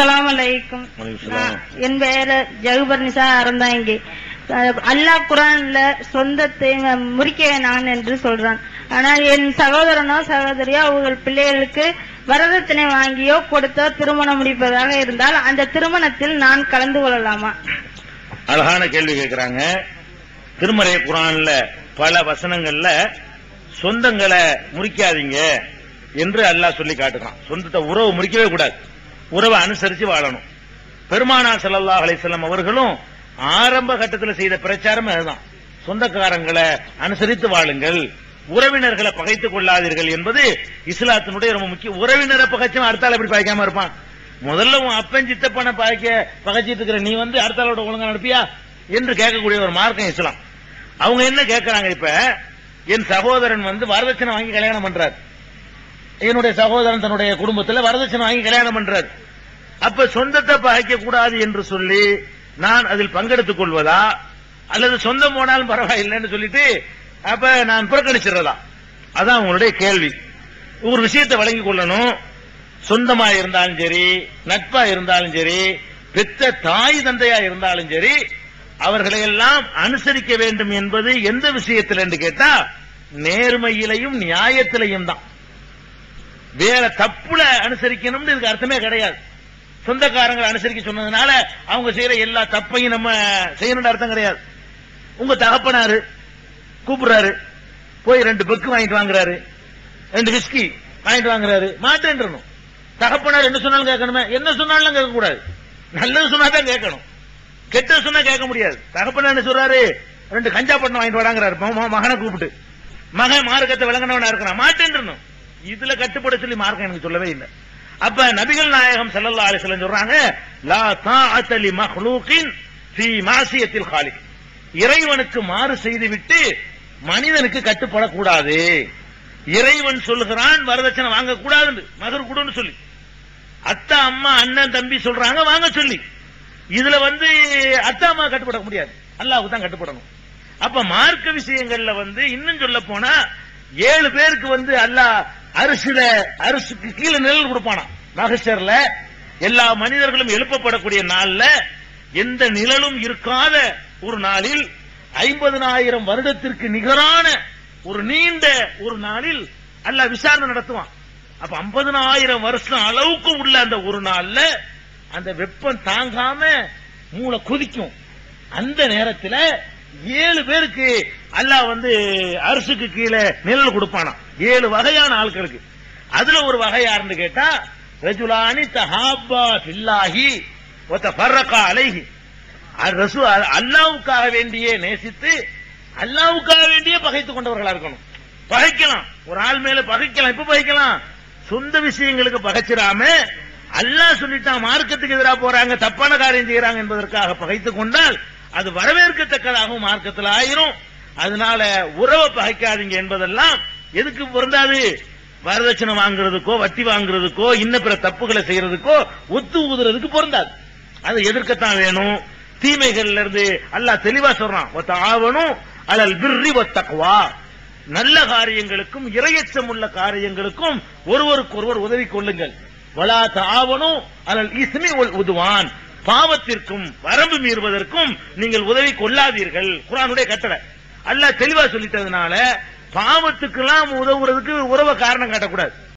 அலைக்கும் வலைக்கும். நான் என் பெயர் ஜகுபர் நிசா அறந்தாங்கி அல்லாஹ் குரான்ல சொந்தத்தை முறிக்க வேணாம் என்று சொல்றான். ஆனால் என் சகோதரனோ சகோதரியோ அவர்கள் பிள்ளைகளுக்கு வரதட்சணை வாங்கியோ கொடுத்தோ திருமணம் முடிப்பதாக இருந்தால் அந்த திருமணத்தில் நான் கலந்து கொள்ளலாமா? அழகான கேள்வி கேட்கிறாங்க. திருமறை குரான்ல பல வசனங்கள்ல சொந்தங்களை முறிக்காதீங்க என்று அல்லாஹ் சொல்லி காட்டுறான் சொந்தத்தை உறவு முறிக்கவே கூடாது. உறவை அனுசரிச்சு வாழணும். பெருமானா சல்லா அலிசல்லாம் அவர்களும் ஆரம்ப கட்டத்தில் செய்த பிரச்சாரம் அதுதான். சொந்தக்காரங்களை அனுசரித்து வாழுங்கள் உறவினர்களை பகைத்துக் கொள்ளாதீர்கள் என்பது இஸ்லாத்தினுடைய ரொம்ப முக்கிய உறவினரை பகைச்சும் அடுத்தால் எப்படி பகைக்காம இருப்பான்? முதல்ல உன் அப்பன் சித்தப்பனை பகைக்க பகைச்சிட்டு இருக்கிற நீ வந்து அடுத்தாலோட ஒழுங்கா நடப்பியா? என்று கேட்கக்கூடிய ஒரு மார்க்கம் இஸ்லாம். அவங்க என்ன கேட்கிறாங்க இப்ப? என் சகோதரன் வந்து வரதட்சணை வாங்கி கல்யாணம் பண்றாரு. என்னுடைய சகோதரன் தன்னுடைய குடும்பத்தில் வரதட்சணை வாங்கி கல்யாணம் பண்றாரு. அப்ப சொந்தத்தை பகைக்க கூடாது என்று சொல்லி நான் அதில் பங்கெடுத்துக் கொள்வதா? அல்லது சொந்தம் போனாலும் பரவாயில்லைன்னு சொல்லிட்டு அப்ப நான் புறக்கணிச்சிடறதா? அதான் உங்களுடைய கேள்வி. ஒரு விஷயத்தை வழங்கிக் கொள்ளணும். சொந்தமா இருந்தாலும் சரி நட்பா இருந்தாலும் சரி பெத்த தாய் தந்தையா இருந்தாலும் சரி அவர்களை எல்லாம் அனுசரிக்க வேண்டும் என்பது எந்த விஷயத்தில் என்று கேட்டா நேர்மையிலையும் நியாயத்திலையும் தான். வேற தப்புல அனுசரிக்கணும்னு இதுக்கு அர்த்தமே கிடையாது. சொந்தக்காரங்களை அனுசரிக்க சொன்னதுனால அவங்க செய்யற எல்லா தப்பையும் நம்ம செய்யணும்னு அர்த்தம் கிடையாது. உங்க தகப்பனாரு கூப்பிடுறாரு போய் ரெண்டு பெக்கு வாங்கிட்டு வாங்குறாரு ரெண்டு விஸ்கி வாங்கிட்டு வாங்குறாரு மாட்டேன்றணும் தகப்பனார் என்ன சொன்னாலும் கேட்கணுமே? என்ன சொன்னாலும் கேட்க கூடாது நல்லது சொன்னா தான் கேட்கணும். கெட்டது சொன்னா கேட்க முடியாது. தகப்பனார் என்ன சொல்றாரு? ரெண்டு கஞ்சா பட்டம் வாங்கிட்டு வராங்கிறாரு மகனை கூப்பிட்டு. மகன் மார்க்கத்தை விளங்கினவனா இருக்கிறான். மாட்டேன்றணும் இதுல கட்டுப்பட சொல்லி மார்க்கம் எனக்கு சொல்லவே இல்லை. அப்ப நபிகள் நாயகம் செல்லல்லா அலிசலம் சொல்றாங்க லா தாத்தலி லி மக்லூகின் மாசியத்தில் காலிக் இறைவனுக்கு மாறு செய்துவிட்டு மனிதனுக்கு கட்டுப்படக்கூடாது. இறைவன் சொல்லுகிறான் வரதட்சணை வாங்க கூடாது மகர் கூடன்னு சொல்லி. அத்தா அம்மா அண்ணன் தம்பி சொல்றாங்க வாங்க சொல்லி. இதுல வந்து அத்தா அம்மா கட்டுப்பட முடியாது. அல்லாவுக்கு தான் கட்டுப்படணும். அப்ப மார்க்க விஷயங்கள்ல வந்து இன்னும் சொல்ல போனா ஏழு பேருக்கு வந்து அல்லா அரிசில அரிசிக்கு கீழே நிழல் கொடுப்பானா மகஷர்ல எல்லா மனிதர்களும் எழுப்பப்படக்கூடிய நாள்ல எந்த நிழலும் இருக்காத ஒரு நாளில் ஐம்பதனாயிரம் வருடத்திற்கு நிகரான ஒரு நீண்ட ஒரு நாளில் அல்லாஹ் விசாரணை நடத்துவான். அப்ப ஐம்பதனாயிரம் வருஷம் அளவுக்கு உள்ள அந்த ஒரு நாள்ல அந்த வெப்பம் தாங்காம மூளை கொதிக்கும். அந்த நேரத்தில் ஏழு பேருக்கு அல்லாஹ் வந்து அரசுக்கு கீழே நிழல் கொடுப்பானா ஏழு வகையான ஆட்களுக்கு அதுல ஒரு வகையாருன்னு கேட்டா ரஜுலானி தஹாபா ஃபில்லாஹி ஒத்த ஃபர்ரகா அலைஹி. ரசு அல்லாவுக்காக வேண்டியே நேசித்து அல்லாவுக்காக வேண்டியே பகைத்துக் கொண்டவர்களா இருக்கணும். பகைக்கலாம். ஒரு ஆள் மேல பகைக்கலாம். இப்ப பகைக்கலாம். சொந்த விஷயங்களுக்கு பகைச்சிடாம அல்லாஹ் சொல்லிட்டான் மார்க்கத்துக்கு எதிராக போறாங்க தப்பான காரியம் செய்யறாங்க என்பதற்காக பகைத்துக் கொண்டால் அது வரவேற்கத்தக்கதாகவும் மார்க்கத்தில் ஆயிரும். அதனால உறவை பகைக்காதீங்க என்பதெல்லாம் எதுக்கு பொருந்தாது? வரதட்சணை வாங்குறதுக்கோ வட்டி வாங்குறதுக்கோ இன்ன பிற தப்புகளை செய்யறதுக்கோ ஒத்து ஊதுறதுக்கு பொருந்தாது. அதை எதிர்க்கத்தான் வேணும். தீமைகள்ல இருந்து அல்லா தெளிவா சொல்றான். ஒத்த ஆவணும் அலல் பிர்ரி ஒத்தக்குவா நல்ல காரியங்களுக்கும் இரையச்சம் உள்ள காரியங்களுக்கும் ஒருவருக்கொருவர் உதவி கொள்ளுங்கள். வலா தாவனும் அலல் இஸ்மி உதுவான். பாவத்திற்கும் வரம்பு மீறுவதற்கும் நீங்கள் உதவி கொள்ளாதீர்கள். குரானுடைய கட்டளை. அல்ல தெளிவா சொல்லிட்டதுனால பாவத்துக்கெல்லாம் உதவுறதுக்கு உறவை காரணம் காட்டக்கூடாது.